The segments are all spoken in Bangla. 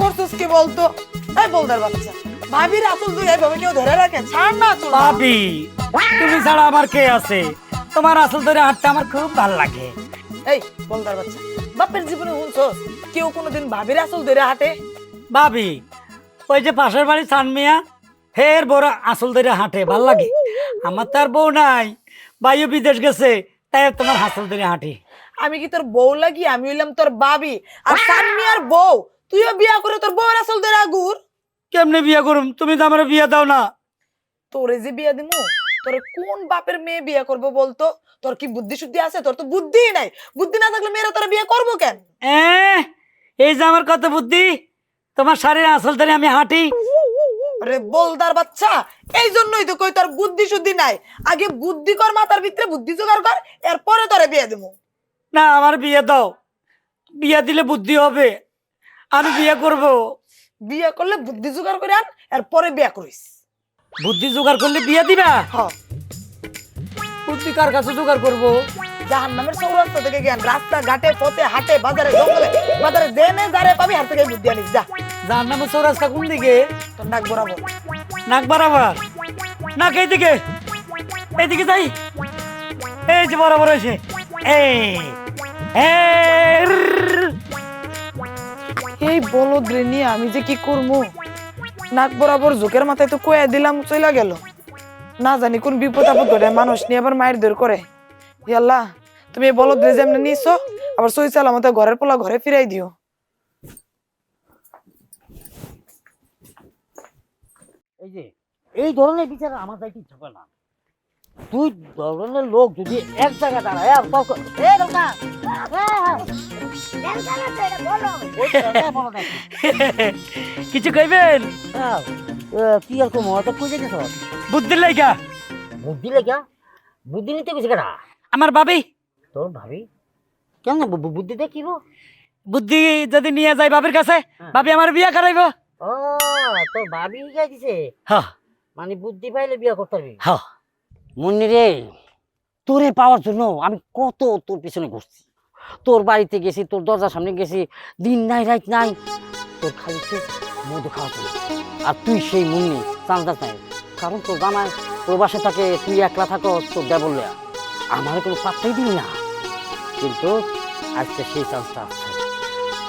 করছিস কি বলতো? এই বলদার বাচ্চা ভাবির আসল তুই এইভাবে কেউ ধরে রাখে? ছাড় না চল। ভাবি তুমি ছাড়া আমার কে আছে? তোমার আসল ধরে হাঁটতে আমার খুব ভালো লাগে। এই বলদার বাচ্চা বাপের জীবনে শুনছস কেউ কোনোদিন ভাবির আসল ধরে হাঁটে ভাবি ওই যে পাশের বাড়ি সানমিয়া ফের বড় আসল ধরে হাঁটে ভালো লাগে। আমার তো আর বউ নাই বাইও বিদেশ গেছে তাই তোমার হাসল ধরে হাঁটে আমি কি তোর বউ লাগি? আমি হইলাম তোর বাবি আর সানমি আর বউ তুইও বিয়া করে তোর বউর আসল ধরে আগুর? কেমনে বিয়ে করুম? তুমি তো আমার বিয়া দাও না। তোরে যে বিয়া দিমু তোর কোন বাপের মেয়ে বিয়ে করব বলতো? তোর কি বুদ্ধি শুদ্ধি আছে? তোর তো বুদ্ধি নাই। বুদ্ধি না থাকলে মেয়েরা তোরা বিয়ে করব কেন? এই যে আমার কত বুদ্ধি তোমার শাড়ির আসল ধরে আমি হাঁটি। আরে বলদার বাচ্চা এই জন্যই তো কই তোর বুদ্ধি শুদ্ধি নাই। আগে বুদ্ধি কর মাথার ভিতরে বুদ্ধি জোগাড় কর এরপরে তোরে বিয়ে দিমু। না আমার বিয়ে দাও। বিয়ে দিলে বুদ্ধি হবে। আমি বিয়ে করব। বিয়ে করলে বুদ্ধি জোগাড় করে আন এরপরে বিয়ে করিস। বুদ্ধি জোগাড় করলে বিয়ে দিবা? বুদ্ধি কার কাছে জোগাড় করব? জাহান নামের চৌরাস্তা থেকে জ্ঞান রাস্তা ঘাটে পথে হাটে বাজারে জঙ্গলে বাজারে দেনে যারে পাবি হাত থেকে বুদ্ধি আনিস যা। যার নামের চৌরাস্তা কোন দিকে? তোর নাক বরাবর। নাক বরাবর? নাক এইদিকে। এইদিকে যাই। এই যে বরাবর হয়েছে এই। এই। এই বলদ রে নিয়ে আমি যে কি করব নাক বরাবর ঝোঁকের মাথায় তো কয়ে দিলাম, চইলা গেল। না জানি কোন বিপদ আপদ ঘটে, মানুষ নিয়ে আবার মায়ের দৌড় করে। ইয়াল্লাহ তুমি এই বলদ রে যেমনি নিছো, আবার সই চালা মতো ঘরের পোলা ঘরে ফিরাই দিও। এই যে, এই ধরনের বিচার আমার যাইতে ইচ্ছা না। তুই ধরনের লোক যদি এক জায়গায় দাঁড়ায়। কিছু কইবেন? হ্যাঁ, কি আর কম তো কই যেতেছ বুদ্ধির লাইগা বুদ্ধি লেখা বুদ্ধি নিতে গেছে কেনা আমার ভাবি। তোর ভাবি? কেন বুদ্ধি দেখিব? বুদ্ধি যদি নিয়ে যায় বাবির কাছে হ্যাঁ। ভাবি আমার বিয়ে করাইব। ও তোর ভাবি গাই দিছে? হ্যাঁ। মানে বুদ্ধি পাইলে বিয়ে করতে পারবি? হ্যাঁ। মুন্নি রে, তোরে পাওয়ার জন্য আমি কত তোর পিছনে ঘুরছি। তোর বাড়িতে গেছি, তোর দরজার সামনে গেছি, দিন নাই, রাত নাই। তোর খালি মধু খাওয়া ছিল আর তুই সেই মুন্নি চান্দাস নাই কারণ তোর জামাই প্রবাসে থাকে, তুই একলা থাকো তোর দেবল আমার কোনো পাত্তাই দিবি না। কিন্তু আজকে সেই চান্সটা আছে।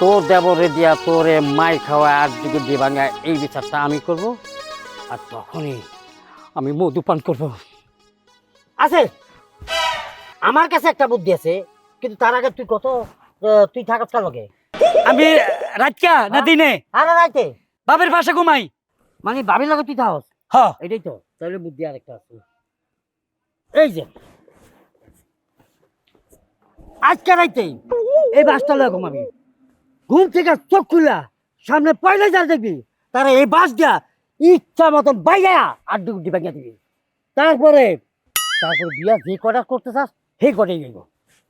তোর দেবরে দিয়া তোরে মাই খাওয়া আর যুগে দিয়ে ভাঙা এই বিচারটা আমি করব, আর তখনই আমি মধু পান করব। আছে। আমার কাছে একটা বুদ্ধি আছে কিন্তু তার আগে তুই কত তুই থাকার কার লগে আমি রাতকা না হ্যাঁ? দিনে? আরে রাইতে। বাবির পাশে ঘুমাই। মানে ভাবির লগে তুই থাকস? হ্যাঁ এটাই তো তাহলে বুদ্ধি আরেকটা আছে। এই যে। আজকে রাইতেই এই বাসটা লয়ে ঘুমাবি। ঘুম থেকে চোখ খুলা সামনে পয়লা জাল দেখবি। তারা এই বাস দিয়া ইচ্ছা মতন বাইয়া আড্ডি গুড্ডি ভাঙিয়া দিবি। তারপরে তারপরে বিয়া যে কটা করতে চাস সেই কটাই যাইব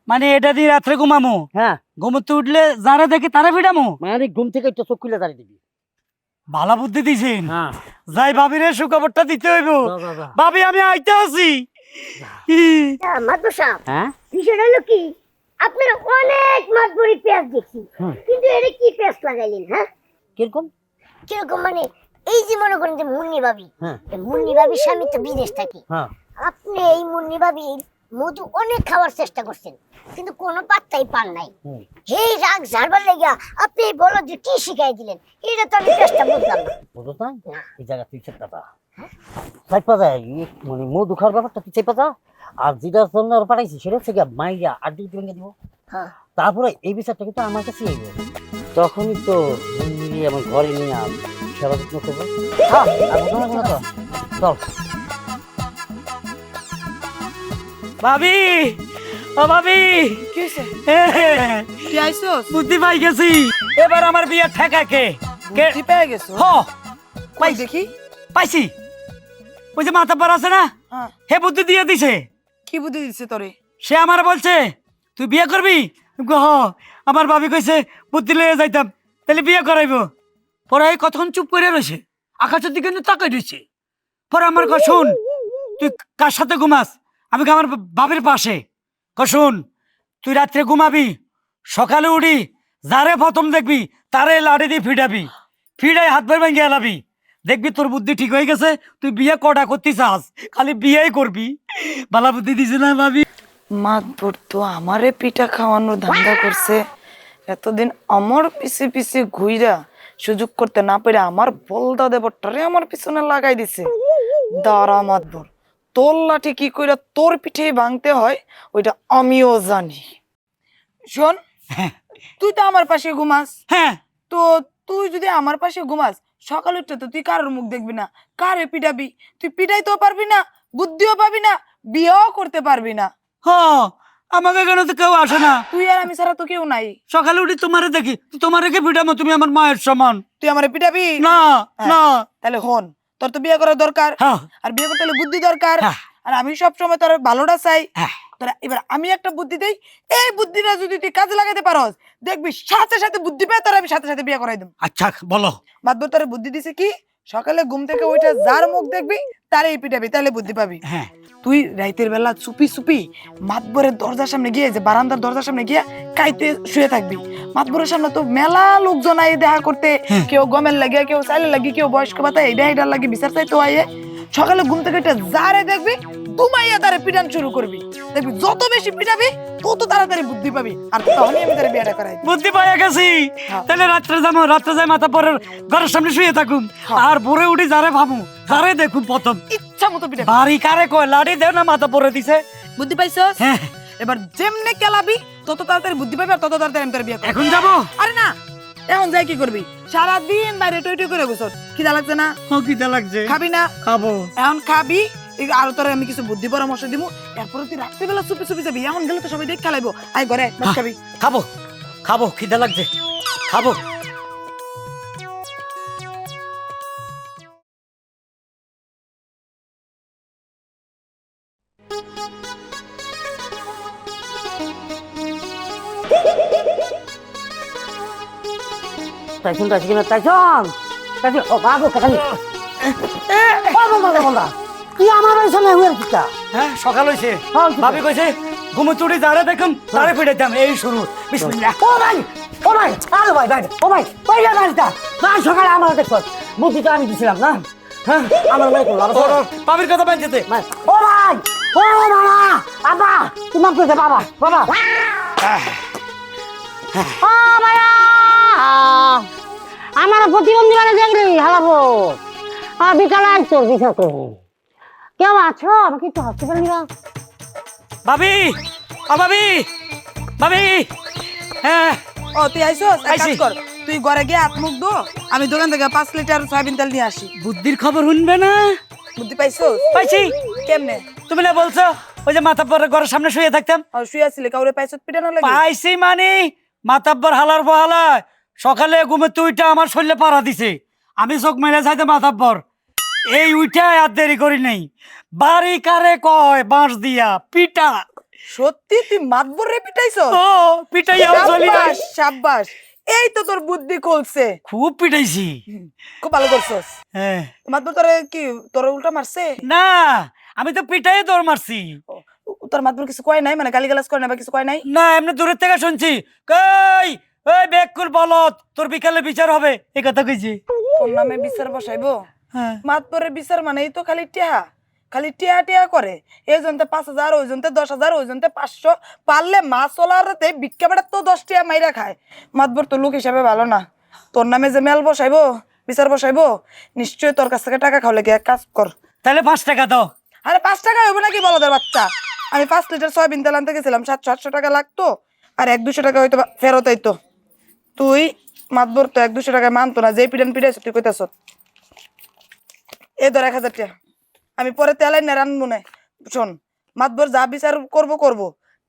মানে এটা দিয়ে রাত্রে ঘুমামো? হ্যাঁ। ঘুমোতে উঠলে যারা দেখে তারা ফিরামো মানে ঘুম থেকে একটু চোখ খুলে দাঁড়িয়ে দিবি। ভালো বুদ্ধি দিছেন। হ্যাঁ। যাই ভাবিরে সুখবরটা দিতে হইব। ভাবি আমি আইতে আছি। হ্যাঁ? বিষয়টা হলো কি? আপনার অনেক মাতবরি পেঁয়াজ দেখছি। হুম। কিন্তু এটা কি পেঁয়াজ লাগাইলেন হ্যাঁ? কীরকম? কীরকম মানে এই যে মনে করেন যে মুন্নি ভাবি হ্যাঁ। মুন্নি ভাবির স্বামী তো বিদেশ থাকে। হ্যাঁ। আপনি এই মুন্নি মধু অনেক খাওয়ার চেষ্টা করছেন কিন্তু কোনো পাত্তাই পান নাই। এই রাগ ঝাড়বার আপনি এই বলো যে কি শিখাই দিলেন এটা তো আমি চেষ্টা বুঝলাম না। বুঝো না। এই জায়গা তুই পা চাইপা যায় মানে মধু খাওয়ার ব্যাপারটা তুই যা আর যেটার জন্য ওরা পাঠাইছি সেটা হচ্ছে গিয়া মাইয়া উঠে ভেঙে দিব। হ্যাঁ। তারপরে এই বিচারটা কিন্তু আমার কাছে তখনই তো আমার ঘরে নিয়ে আম সেবা যত্ন করব। হ্যাঁ আর কোনো তো? চল। ভাবি ও ভাবি। বুদ্ধি পাই গেছি। এবার আমার বিয়ে ঠেকা কে? কে? পেয়ে গেছো? হ। পাই দেখি? পাইছি। ওই যে মাথা পর আছে না? হ্যাঁ। হে বুদ্ধি দিয়ে দিছে। কি বুদ্ধি দিচ্ছে তোরে? সে আমার বলছে তুই বিয়ে করবি? হ। আমার ভাবি কইছে বুদ্ধি লয়ে যাইতাম তাহলে বিয়ে করাইব। পরে এই কতক্ষণ চুপ করে রয়েছে আকাশের দিকে তাকাই রয়েছে পরে আমার কয় শোন তুই কার সাথে ঘুমাস? আমি আমার বাবির পাশে? ক শোন, তুই রাত্রে ঘুমাবি, সকালে উঠি, যারে প্রথম দেখবি, তারে লাড়ি দিয়ে ফিটাবি ফিরাই হাত ভেঙে এলাবি দেখবি তোর বুদ্ধি ঠিক হয়ে গেছে, তুই বিয়ে কটা করতে চাস? খালি বিয়েই করবি। বালা বুদ্ধি দিছে না ভাবি? মাতবর তো আমারে পিঠা খাওয়ানোর ধান্দা করছে। এতদিন আমার পিছে পিছে ঘুইরা সুযোগ করতে না পেরে আমার বলদা দেবটারে আমার পিছনে লাগাই দিছে। দাঁড়া মাতবর। তোর লাঠি কি কইরা তোর পিঠে ভাঙতে হয় ওইটা আমিও জানি। শোন তুই তো আমার পাশে ঘুমাস। হ্যাঁ। তো তুই যদি আমার পাশে ঘুমাস সকালে উঠতে তো তুই কারোর মুখ দেখবি না। কারে পিটাবি? তুই পিটাইতেও পারবি না বুদ্ধিও পাবি না বিয়েও করতে পারবি না। হ আমাকে এখানে তো কেউ আসে না? তুই আর আমি ছাড়া তো কেউ নাই। সকালে উঠি তোমারে দেখি তোমারে কে পিটামো? তুমি আমার মায়ের সমান। তুই আমার পিটাবি? না না। তাহলে হন। তোর তো বিয়ে করা দরকার। হ্যাঁ। আর বিয়ে করতে হলে বুদ্ধি দরকার। হ্যাঁ। আর আমি সব সময় তোর ভালোটা চাই। হ্যাঁ। তোরা এবার আমি একটা বুদ্ধি দেই এই বুদ্ধিটা যদি তুই কাজে লাগাতে পারস দেখবি সাথে সাথে বুদ্ধি পায় তোর আমি সাথে সাথে বিয়ে করাই দেব। আচ্ছা বলো। বাদ তোর বুদ্ধি দিছে কি? সকালে ঘুম থেকে ওইটা যার মুখ দেখবি তারই পিটাবি তাহলে বুদ্ধি পাবি। হ্যাঁ। তুই রাইতের বেলা চুপি চুপি মাতবরের দরজার সামনে গিয়ে যে বারান্দার দরজার সামনে গিয়ে কাইতে শুয়ে থাকবি। মাতবরের সামনে তো মেলা লোকজন আই দেখা করতে হ্যাঁ। কেউ গমের লাগে কেউ চাইলে লাগে কেউ বয়স্ক বাতায় এটা এটা লাগে বিচার চাইতে আইয়ে সকালে ঘুম থেকে এটা যারে দেখবি দুমাইয়া তারে পিটান শুরু করবি। দেখবি যত বেশি পিটাবি তত তাড়াতাড়ি বুদ্ধি পাবি। আর তখনই আমি তারে বিয়েটা করাই বুদ্ধি পাইয়া গেছি। হ্যাঁ। তাহলে রাত্রে যাব রাত্রে যাই মাথা পরের ঘরের সামনে শুয়ে থাকুম। হ্যাঁ। আর ভোরে উঠি যারে ভাবু যারে দেখুন প্রথম। ইচ্ছা মতো পিটাবি বাড়ি কারে কয় লাড়ি দেও না মাথা পরে দিছে। বুদ্ধি পাইছস? হ্যাঁ। এবার যেমনে কেলাবি তত তাড়াতাড়ি বুদ্ধি পাবি আর তত তাড়াতাড়ি আমি তোর বিয়ে এখন যাব? আরে না এখন যাই কি করবি? সারাদিন বাইরে টই টই করে বসত। খিদা লাগছে না? কিটা লাগছে। খাবি না? খাব। এখন খাবি আরও তোর আমি কিছু বুদ্ধি পরামর্শ দিব এরপরে তুই রাত্রিবেলা চুপি চুপি যাবি এখন গেলে তো সবাই দেখ খেলাইবো। আই ঘরে ভাত হ্যাঁ। খাবি খাব খাব খিদা লাগছে। খাব। তাইছুন তাইছি কিনা তাইছন তাইছুন ও বাবু কাকালি বাবু বাবু বাবু আমার বাড়ি সামনে হুয়ার কিটা হ্যাঁ সকাল ভাবি কইছে ঘুমো চুড়ি যারে দেখুন তারে পিটাইতাম এই শুরু। বিসমিল্লাহ। ও ভাই ও ভাই ভাই ভাই ও ভাই ভাই যা বাড়িটা? ভাই সকালে আমার দেখো বুদ্ধি তো আমি দিছিলাম না? হ্যাঁ আমার ভাই করলাম ওর ওর কথা বাঁচতে ও ভাই ও বাবা মাফ বাবা বাবা। ও ভাইয়া আমার প্রতিবন্ধী মানে দেখলি হালাবো। বিকালে আইস তোর বিচার করব কেউ আছো? আমাকে একটু হসপিটাল নিবা ভাবি! ও ভাবি! ভাবি! হ্যাঁ। ও তুই আইসস? এক কাজ। কর তুই ঘরে গিয়ে হাত মুখ দো আমি দোকান থেকে পাঁচ লিটার সয়াবিন তেল নিয়ে আসি। বুদ্ধির খবর শুনবে না? বুদ্ধি পাইছস? পাইছি। কেমনে? তুমি না বলছো ওই যে মাথা পরে ঘরের সামনে শুয়ে থাকতাম? আর শুয়ে আসলে কাউরে পাইছত পিটানো লাগে? পাইছি মানে মাতাব্বর হালার বহালায় সকালে ঘুমে তুইটা আমার শরীরে পাড়া দিছে। আমি চোখ মেলে যাইতে মাতাব্বর এই উইটা আর দেরি করি নাই। বাড়ি কারে কয় বাঁশ দিয়া? পিটা সত্যি তুই মাতবর পিটাইছ ও না সাব্বাস সাব্বাস। এই তো তোর বুদ্ধি খুলছে। খুব পিটাইছি। খুব ভালো করছস। হ্যাঁ। মাতবর তোরে কি তোর উল্টা মারছে? না আমি তো পিটাই দৌড় মারছি। তোর মাতবর কিছু কয় নাই? মানে গালিগালাজ করে না বা কিছু কয় নাই? না এমনি দূরের থেকে শুনছি। কই ওই বেকুল বলত তোর বিকালে বিচার হবে এই কথা কইছি। তোর নামে বিচার বসাইবো? মাতবরের বিচার মানে তো খালি টিয়া। খালি টিয়া টিয়া করে। এই জনতে পাঁচ হাজার ওই জনতে দশ হাজার ওই জনতে পাঁচশো। পারলে মাছ ওলারতে ভিক্ষা বেড়া তো দশ টিয়া মাইরা খায়। মাতবর তো লোক হিসাবে ভালো না। তোর নামে যে মেল বসাইবো বিচার বসাইবো নিশ্চয়ই তোর কাছ থেকে টাকা খাওয়ালে এক কাজ কর। তাহলে পাঁচ টাকা দাও। আরে পাঁচ টাকা হইব নাকি বলো তোর বাচ্চা? আমি পাঁচ লিটার সয়াবিন তেল আনতে গেছিলাম সাতশো আটশো টাকা লাগতো। আর এক দুশো টাকা হয়তো ফেরত আইতো। তুই মাতবর তো এক দুশো টাকা মানতো না যে পিটান পিটাইছ তুই কইতাছ এ ধর এক হাজার টাকা। আমি পরে তেলাই না রানবো না। শোন মাতবর যা বিচার করব করব।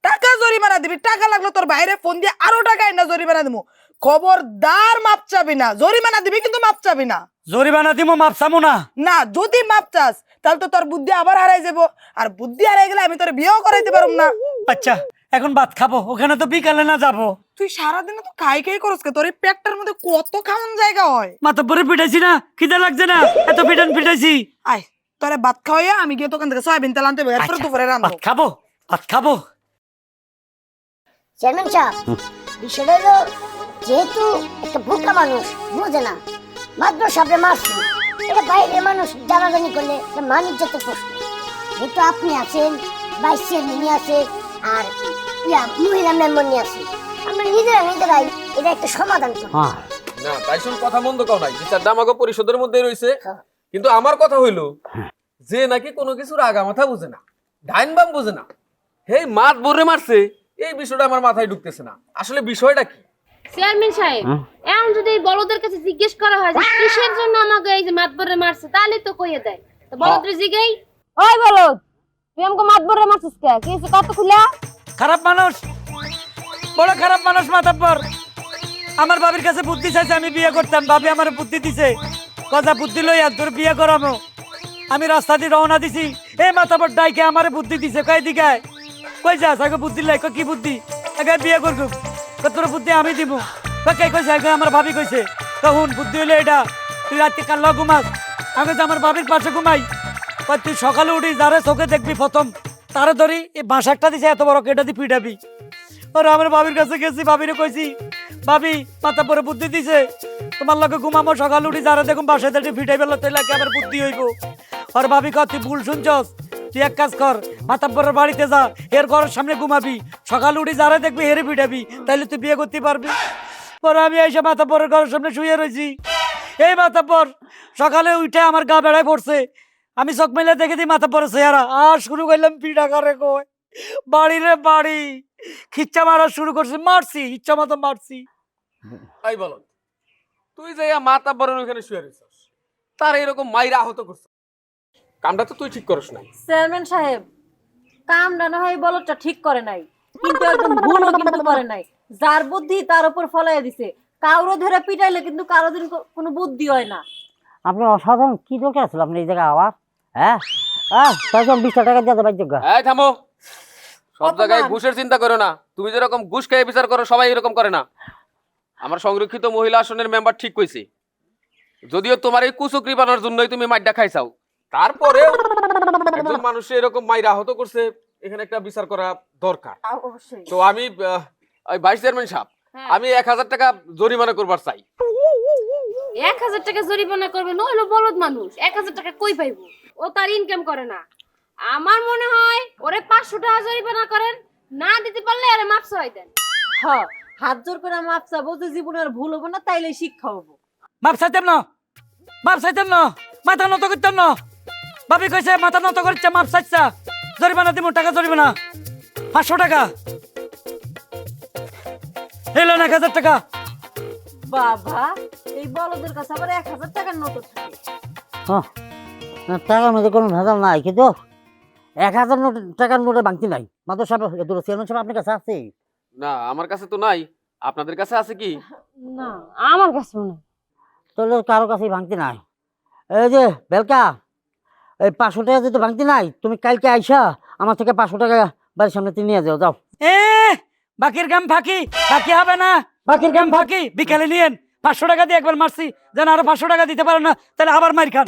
টাকা জরিমানা দিবি টাকা লাগল তোর বাইরে ফোন দিয়ে আরও টাকা না জরিমানা দিবো খবরদার মাপ চাবি না জরিমানা দিবি কিন্তু মাপ চাবি না। জরিমানা দিমো মাপ চামো না। না যদি মাপ চাস তাহলে তো তোর বুদ্ধি আবার হারাই যাব। আর বুদ্ধি হারাই গেলে আমি তোর বিয়েও করাইতে পারুম না। আচ্ছা। এখন ভাত খাব ওখানে তো বিকালে না যাব। তুই সারাদিনে তো খাই খাই করস কে? তোর এই পেটটার মধ্যে কত খাওয়ান জায়গা হয়? মাথা পরে পিটাইছি না খিদে লাগছে না এত পিটান পিটাইছি। আয় তোরে ভাত খাওয়াইয়া আমি গিয়ে দোকান থেকে সয়াবিন তেল আনতে এরপরে আচ্ছা, দুপুরে রান্নাবো ভাত খাব ভাত খাব। চেয়ারম্যান সাহেব বিষয়টা হলো যেহেতু একটা বোকা মানুষ বোঝে না মাত্র সাপে মারছি এটা বাইরে মানুষ জানাজানি করলে এটা মান ইজ্জতের প্রশ্ন। কিন্তু আপনি আছেন ভাইস চেয়ারম্যান আছে আর মহিলা মেম্বার নিয়ে আছে আমরা নিজেরা নিজেরাই এটা একটা সমাধান করি হ্যাঁ। না তাই শুন কথা মন্দ কাও নাই। বিচারটা আমাকে পরিষদের মধ্যেই রয়েছে হ্যাঁ। কিন্তু আমার কথা হইল যে নাকি কোনো কিছুর আগা মাথা বুঝে না ডাইন বাম বুঝে না। হেই মাত বরে মারছে এই বিষয়টা আমার মাথায় ঢুকতেছে না। আসলে বিষয়টা কি? চেয়ারম্যান সাহেব হ্যাঁ? এখন যদি এই বলদের কাছে জিজ্ঞেস করা হয় যে কিসের জন্য আমাকে এই যে মাতবরে মারছে তাহলে তো কইয়ে দেয়। তো বলদের জিগেই। ওই বলো তুই আমাকে মাতবরে মারছিস কে? কি কত খুলা খারাপ মানুষ? বড় খারাপ মানুষ মাতাব্বর। আমার বাবির কাছে বুদ্ধি চাইছে, আমি বিয়ে করতাম। বাবি আমার বুদ্ধি দিছে। কথা বুদ্ধি লইয়া তোর বিয়ে করামো। আমি রাস্তা দিয়ে রওনা দিছি। এই মাতাব্বর ডাইকে আমার বুদ্ধি দিছে। কয় দিকে কই যাস? আগে বুদ্ধি লাই কি বুদ্ধি? আগে বিয়ে করব তোর বুদ্ধি আমি দিব কে কইছে? আগে আমার ভাবি কইছে। তখন বুদ্ধি হইল এটা তুই রাতে কাল ঘুমাস আমি তো আমার বাবির পাশে ঘুমাই। তুই সকালে উঠি, যারে চোখে দেখবি প্রথম। তারে ধরি এই বাঁশাকটা দিছে, এত বড় কেটা দি পিটাবি আর আমার বাবির কাছে গেছি, বাবিরে কইছি ভাবি মাথা পরে বুদ্ধি দিছে। তোমার লগে ঘুমামো সকাল উঠি যারা দেখুন বাসায় দেখি ফিটাই পেল তাই লাগে আমার বুদ্ধি হইব। আর ভাবি কর তুই ভুল শুনছস? তুই এক কাজ কর, মাথা পরের বাড়িতে যা, এর ঘরের সামনে ঘুমাবি। সকাল উঠি যারা দেখবি হেরে ফিটাবি তাইলে তুই বিয়ে করতে পারবি। পরে আমি এসে মাথা পরের ঘরের সামনে শুয়ে রয়েছি এই পর, সকালে উঠে আমার গা বেড়ায় পড়ছে। আমি চোখ মেলে দেখে দিই মাথা পরে চেহারা। আর শুরু করলাম পিঠা করে কয় বাড়ি রে বাড়ি। খিচ্চা মারা শুরু করছে মারছি ইচ্ছা মতো মারছি। তাই বলো তুই যে মাথা বরের ওখানে শুয়ে রয়েছিস তার এরকম মাইরা আহত করছ কামটা তো তুই ঠিক করস নাই। চেয়ারম্যান সাহেব কামটা না হয় বলটা ঠিক করে নাই। কিন্তু একদম ভুলও কিন্তু করে নাই। যার বুদ্ধি তার উপর ফলাই দিছে। কাউরে ধরে পিটাইলে কিন্তু কারও দিন কোনো বুদ্ধি হয় না। আপনি অসাধারণ কি দরকার ছিল আপনি এই জায়গায় আবার হ্যাঁ? তাই বিশ টাকা দিয়ে দেবেন যোগ্য এই থামো। সব জায়গায় ঘুষের চিন্তা করো না। তুমি যেরকম ঘুষ খেয়ে বিচার করো সবাই এরকম করে না। আমার সংরক্ষিত মহিলা আসনের মেম্বার ঠিক কইছে। যদিও তোমার এই কুচুকরি বানার জন্যই তুমি মাইডা খাইছাও। তারপরে একজন মানুষ এরকম মাইরা আহত করছে এখানে একটা বিচার করা দরকার। অবশ্যই। তো আমি ভাইস চেয়ারম্যান সাহেব হ্যাঁ। আমি এক হাজার টাকা জরিমানা করবার চাই। এক হাজার টাকা জরিমানা করবে নইলো বলদ মানুষ। এক হাজার টাকা কই পাইবো? ও তার ইনকাম করে না। আমার মনে হয় ওরে পাঁচশো টাকা জরিমানা করেন না দিতে পারলে আরে মাপস হয় দেন। হ হাত জোর করে মাপ চাবো যে জীবনের ভুল হব না তাইলে শিক্ষা হব। মাপ চাইতাম না মাপ চাইতাম না মাথা নত করতাম না। ভাবি কইছে মাথা নত করছে মাপ চাইছা। জরিমানা দিব টাকা জরিমানা। পাঁচশো টাকা। এলো এক হাজার টাকা। বাবা এই বলদের কাছে আবার এক হাজার টাকার নোট থাকে। হ্যাঁ। টাকার মধ্যে কোনো ভেজাল নাই কিন্তু এক হাজার নোট টাকার নোটে ভাঙতি নাই। মাত্র সাহেব এত চেয়ারম্যান সাহেব আপনার কাছে আছে? না আমার কাছে তো নাই। আপনাদের কাছে আছে কি? না আমার কাছে মনে হয়। তাহলে কারও কাছেই ভাঙতি নাই। এই যে বেলকা এই পাঁচশো টাকা যদি ভাঙতি নাই তুমি কালকে আইসা আমার থেকে পাঁচশো টাকা বাড়ির সামনে তুমি নিয়ে যাও যাও। এ বাকির গাম ফাঁকি বাকি হবে না। বাকির গাম ফাঁকি? বিকালে নিয়েন। পাঁচশো টাকা দিয়ে একবার মারছি যেন আরও পাঁচশো টাকা দিতে পারে না তাহলে আবার মার খান।